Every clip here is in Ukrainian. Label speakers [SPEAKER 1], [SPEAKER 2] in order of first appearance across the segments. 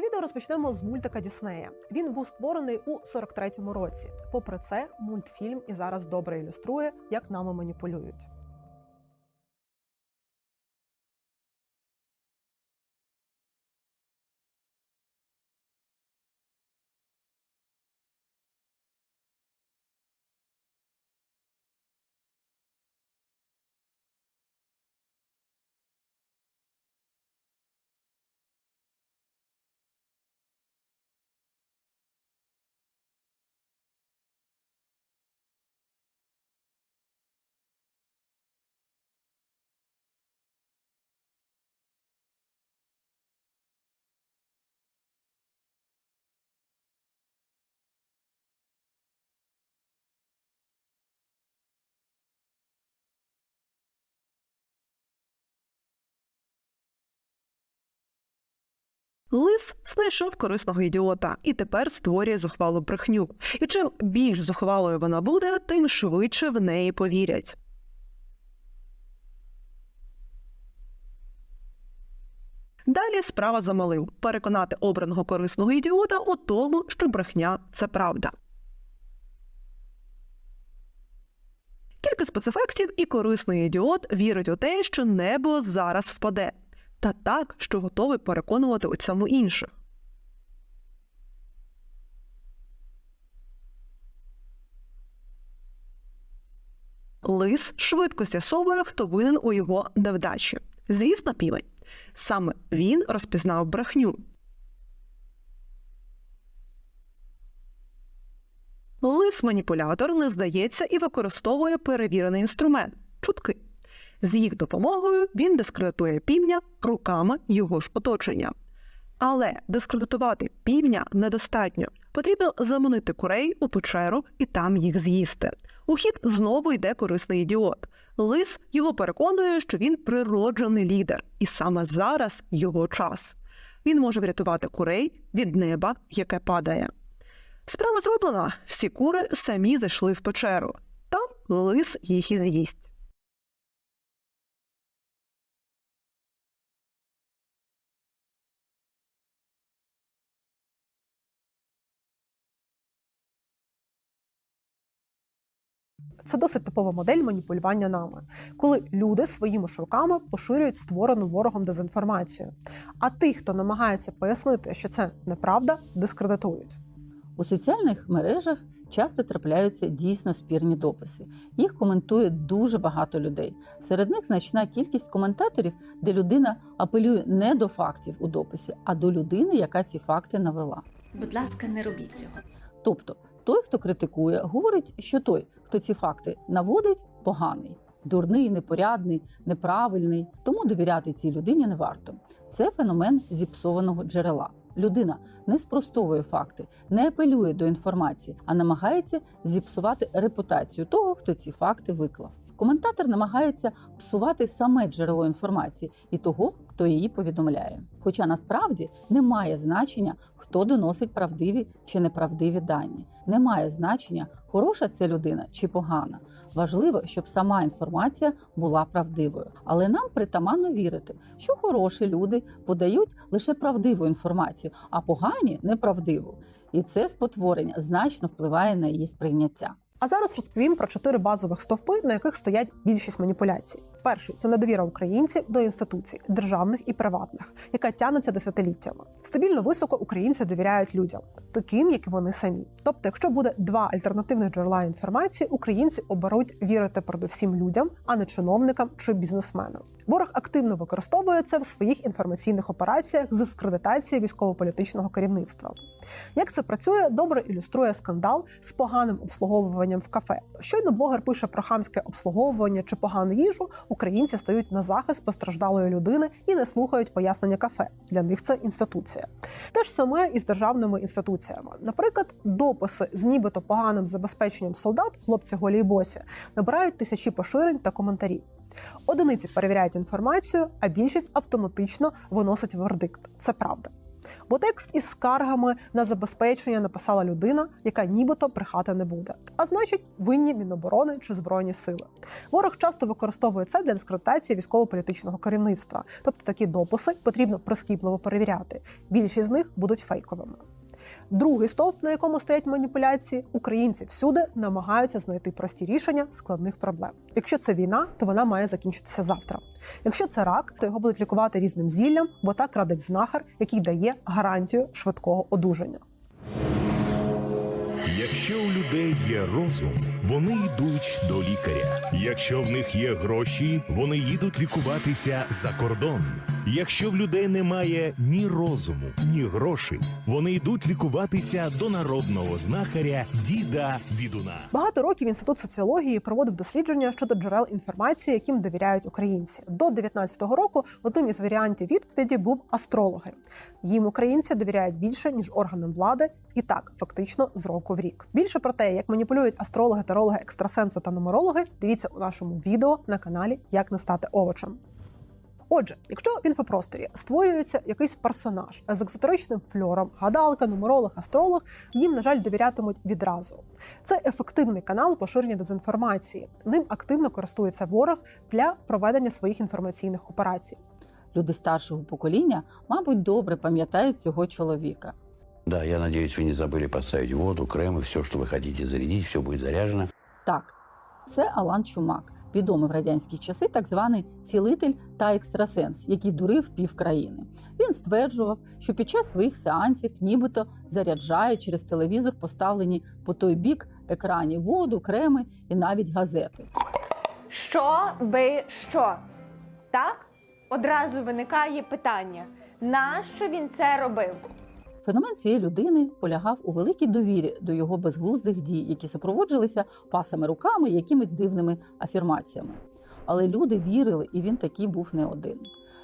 [SPEAKER 1] Це відео розпочнемо з мультика Діснея. Він був створений у 43-му році. Попри це, мультфільм і зараз добре ілюструє, як нами маніпулюють.
[SPEAKER 2] Лис знайшов корисного ідіота і тепер створює зухвалу брехню. І чим більш зухвалою вона буде, тим швидше в неї повірять. Далі справа за малим переконати обраного корисного ідіота у тому, що брехня це правда. Кілька спецефектів, і корисний ідіот вірить у те, що небо зараз впаде, та так, що готовий переконувати у цьому інших. Лис швидко з'ясовує, хто винен у його невдачі. Звісно, півень. Саме він розпізнав брехню. Лис-маніпулятор не здається і використовує перевірений інструмент чутки. З їх допомогою він дискредитує півня руками його ж оточення. Але дискредитувати півня недостатньо. Потрібно заманити курей у печеру і там їх з'їсти. У хід знову йде корисний ідіот. Лис його переконує, що він природжений лідер, і саме зараз його час. Він може врятувати курей від неба, яке падає. Справа зроблена. Всі кури самі зайшли в печеру. Там лис їх і з'їсть.
[SPEAKER 1] Це досить типова модель маніпулювання нами, коли люди своїми ж руками поширюють створену ворогом дезінформацію. А тих, хто намагається пояснити, що це неправда, дискредитують.
[SPEAKER 3] У соціальних мережах часто трапляються дійсно спірні дописи. Їх коментує дуже багато людей. Серед них значна кількість коментаторів, де людина апелює не до фактів у дописі, а до людини, яка ці факти навела.
[SPEAKER 4] Будь ласка, не робіть цього.
[SPEAKER 3] Тобто, той, хто критикує, говорить, що той, хто ці факти наводить, поганий, дурний, непорядний, неправильний. Тому довіряти цій людині не варто. Це феномен зіпсованого джерела. Людина не спростовує факти, не апелює до інформації, а намагається зіпсувати репутацію того, хто ці факти виклав. Коментатор намагається псувати саме джерело інформації і того, хто її повідомляє. Хоча насправді немає значення, хто доносить правдиві чи неправдиві дані. Немає значення, хороша це людина чи погана. Важливо, щоб сама інформація була правдивою. Але нам притаманно вірити, що хороші люди подають лише правдиву інформацію, а погані неправдиву. І це спотворення значно впливає на її сприйняття.
[SPEAKER 1] А зараз розповім про чотири базових стовпи, на яких стоять більшість маніпуляцій. Перший це недовіра українців до інституцій, державних і приватних, яка тягнеться десятиліттями. Стабільно високо українці довіряють людям, таким як вони самі. Тобто, якщо буде два альтернативних джерела інформації, українці оберуть вірити передусім людям, а не чиновникам чи бізнесменам. Ворог активно використовує це в своїх інформаційних операціях з дискредитації військово-політичного керівництва. Як це працює, добре ілюструє скандал з поганим обслуговуванням в кафе. Щойно блогер пише про хамське обслуговування чи погану їжу, українці стають на захист постраждалої людини і не слухають пояснення кафе. Для них це інституція. Те ж саме і з державними інституціями. Наприклад, дописи з нібито поганим забезпеченням солдат, хлопці голі й босі, набирають тисячі поширень та коментарів. Одиниці перевіряють інформацію, а більшість автоматично виносить вердикт. Це правда. Бо текст із скаргами на забезпечення написала людина, яка нібито брехати не буде. А значить, винні Міноборони чи Збройні сили. Ворог часто використовує це для дискредитації військово-політичного керівництва. Тобто такі дописи потрібно прискіпливо перевіряти. Більшість з них будуть фейковими. Другий стовп, на якому стоять маніпуляції, українці всюди намагаються знайти прості рішення складних проблем. Якщо це війна, то вона має закінчитися завтра. Якщо це рак, то його будуть лікувати різним зіллям, бо так радить знахар, який дає гарантію швидкого одужання.
[SPEAKER 5] Якщо у людей є розум, вони йдуть до лікаря. Якщо в них є гроші, вони їдуть лікуватися за кордон. Якщо в людей немає ні розуму, ні грошей, вони йдуть лікуватися до народного знахаря діда Відуна.
[SPEAKER 1] Багато років інститут соціології проводив дослідження щодо джерел інформації, яким довіряють українці. До 19-го року одним із варіантів відповіді був астрологи. Їм українці довіряють більше ніж органам влади, і так фактично з року в рік. Більше про те, як маніпулюють астрологи, тарологи, екстрасенси та нумерологи, дивіться у нашому відео на каналі Як не стати овочем. Отже, якщо в інфопросторі створюється якийсь персонаж з екзотеричним фльором, гадалка, нумеролог, астролог, їм, на жаль, довірятимуть відразу. Це ефективний канал поширення дезінформації. Ним активно користується ворог для проведення своїх інформаційних операцій.
[SPEAKER 3] Люди старшого покоління, мабуть, добре пам'ятають цього чоловіка.
[SPEAKER 6] Да, я надеюсь, вы не забыли поставить воду, крем и все, что вы хотите зарядить, все будет заряжено.
[SPEAKER 3] Так, це Алан Чумак, відомий в радянські часи так званий цілитель та екстрасенс, який дурив пів країни. Він стверджував, що під час своїх сеансів нібито заряджає через телевізор поставлені по той бік екрані воду, креми і навіть газети.
[SPEAKER 7] Що би що? Так? Одразу виникає питання: нащо він це робив?
[SPEAKER 3] Феномен цієї людини полягав у великій довірі до його безглуздих дій, які супроводжувалися пасами руками якимись дивними афірмаціями. Але люди вірили, і він такий був не один.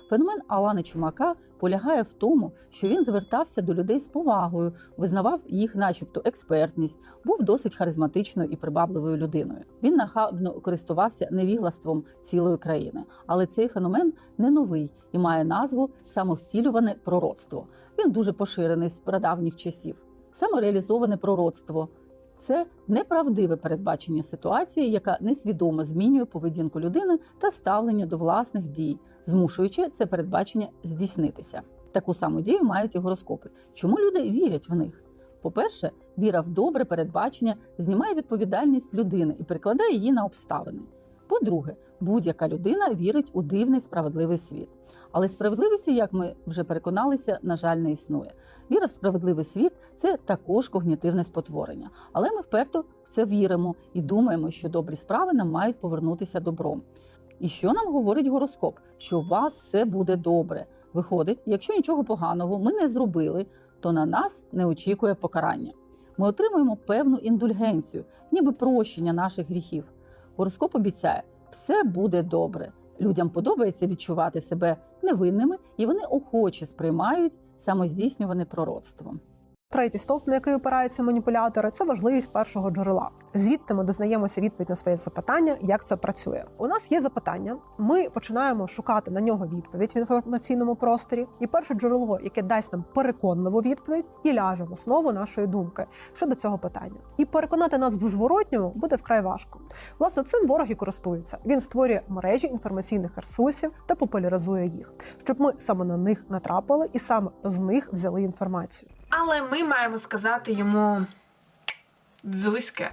[SPEAKER 3] Феномен Алани Чумака полягає в тому, що він звертався до людей з повагою, визнавав їх, начебто, експертність, був досить харизматичною і прибабливою людиною. Він нахабно користувався невіглаством цілої країни. Але цей феномен не новий і має назву самовтілюване пророцтво. Він дуже поширений з прадавніх часів. Самореалізоване пророцтво це неправдиве передбачення ситуації, яка несвідомо змінює поведінку людини та ставлення до власних дій, змушуючи це передбачення здійснитися. Таку саму дію мають і гороскопи. Чому люди вірять в них? По-перше, віра в добре передбачення знімає відповідальність людини і перекладає її на обставини. По-друге, будь-яка людина вірить у дивний справедливий світ. Але справедливості, як ми вже переконалися, на жаль, не існує. Віра в справедливий світ це також когнітивне спотворення. Але ми вперто в це віримо і думаємо, що добрі справи нам мають повернутися добром. І що нам говорить гороскоп? Що у вас все буде добре. Виходить, якщо нічого поганого ми не зробили, то на нас не очікує покарання. Ми отримуємо певну індульгенцію, ніби прощення наших гріхів. Гороскоп обіцяє, все буде добре. Людям подобається відчувати себе невинними, і вони охоче сприймають самоздійснюване пророцтво.
[SPEAKER 1] Третій стовп, на який опираються маніпулятори, це важливість першого джерела. Звідти ми дознаємося відповідь на своє запитання, як це працює. У нас є запитання. Ми починаємо шукати на нього відповідь в інформаційному просторі. І перше джерело, яке дасть нам переконливу відповідь, і ляже в основу нашої думки щодо цього питання. І переконати нас в зворотньому буде вкрай важко. Власне, цим ворог і користується. Він створює мережі інформаційних ресурсів та популяризує їх, щоб ми саме на них натрапили і саме з них взяли інформацію.
[SPEAKER 8] Але ми маємо сказати йому дзузьке.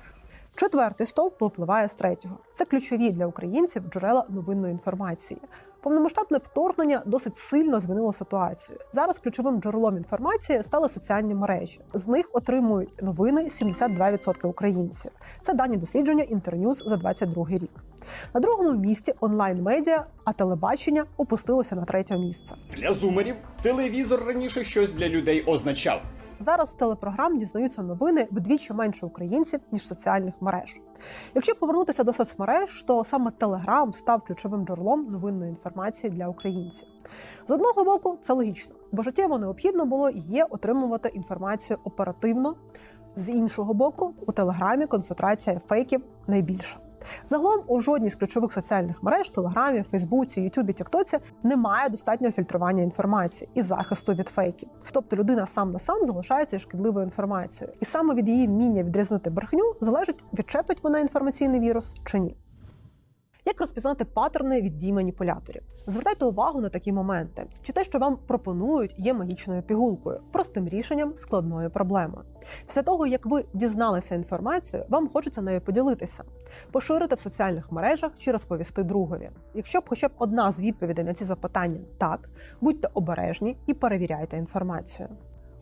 [SPEAKER 1] Четвертий стовп випливає з третього. Це ключові для українців джерела новинної інформації. Повномасштабне вторгнення досить сильно змінило ситуацію. Зараз ключовим джерелом інформації стали соціальні мережі. З них отримують новини 72% українців. Це дані дослідження Інтерньюз за 22 рік. На другому місці онлайн-медіа, а телебачення опустилося на третє місце.
[SPEAKER 9] Для зумерів телевізор раніше щось для людей означав.
[SPEAKER 1] Зараз з телепрограм дізнаються новини вдвічі менше українців ніж соціальних мереж. Якщо повернутися до соцмереж, то саме Телеграм став ключовим джерелом новинної інформації для українців. З одного боку, це логічно, бо життєво необхідно було і є отримувати інформацію оперативно. З іншого боку, у Телеграмі концентрація фейків найбільша. Загалом у жодній з ключових соціальних мереж Телеграмі, Фейсбуці, Ютубі, Тіктоці немає достатнього фільтрування інформації і захисту від фейків. Тобто людина сам на сам залишається шкідливою інформацією, і саме від її вміння відрізнити брехню залежить, відчепить вона інформаційний вірус чи ні. Як розпізнати паттерни від дій маніпуляторів? Звертайте увагу на такі моменти: чи те, що вам пропонують, є магічною пігулкою, простим рішенням складної проблеми. Після того, як ви дізналися інформацію, вам хочеться нею поділитися, поширити в соціальних мережах чи розповісти другові. Якщо б хоча б одна з відповідей на ці запитання так, будьте обережні і перевіряйте інформацію.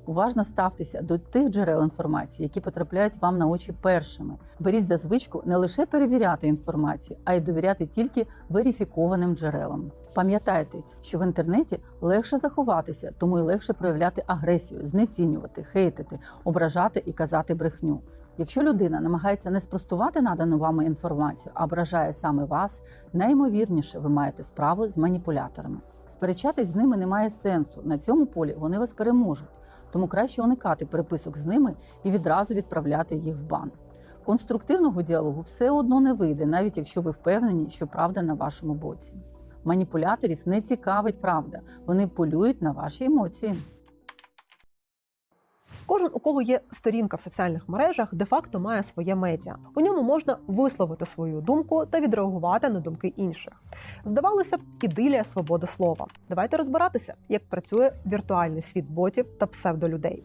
[SPEAKER 3] Уважно ставтеся до тих джерел інформації, які потрапляють вам на очі першими. Беріть за звичку не лише перевіряти інформацію, а й довіряти тільки верифікованим джерелам. Пам'ятайте, що в інтернеті легше заховатися, тому й легше проявляти агресію, знецінювати, хейтити, ображати і казати брехню. Якщо людина намагається не спростувати надану вами інформацію, а ображає саме вас, найімовірніше ви маєте справу з маніпуляторами. Сперечатись з ними немає сенсу. На цьому полі вони вас переможуть. Тому краще уникати переписок з ними і відразу відправляти їх в бан. Конструктивного діалогу все одно не вийде, навіть якщо ви впевнені, що правда на вашому боці. Маніпуляторів не цікавить правда, вони полюють на ваші емоції.
[SPEAKER 1] Кожен, у кого є сторінка в соціальних мережах, де-факто має своє медіа. У ньому можна висловити свою думку та відреагувати на думки інших. Здавалося б, ідилія свободи слова. Давайте розбиратися, як працює віртуальний світ ботів та псевдолюдей.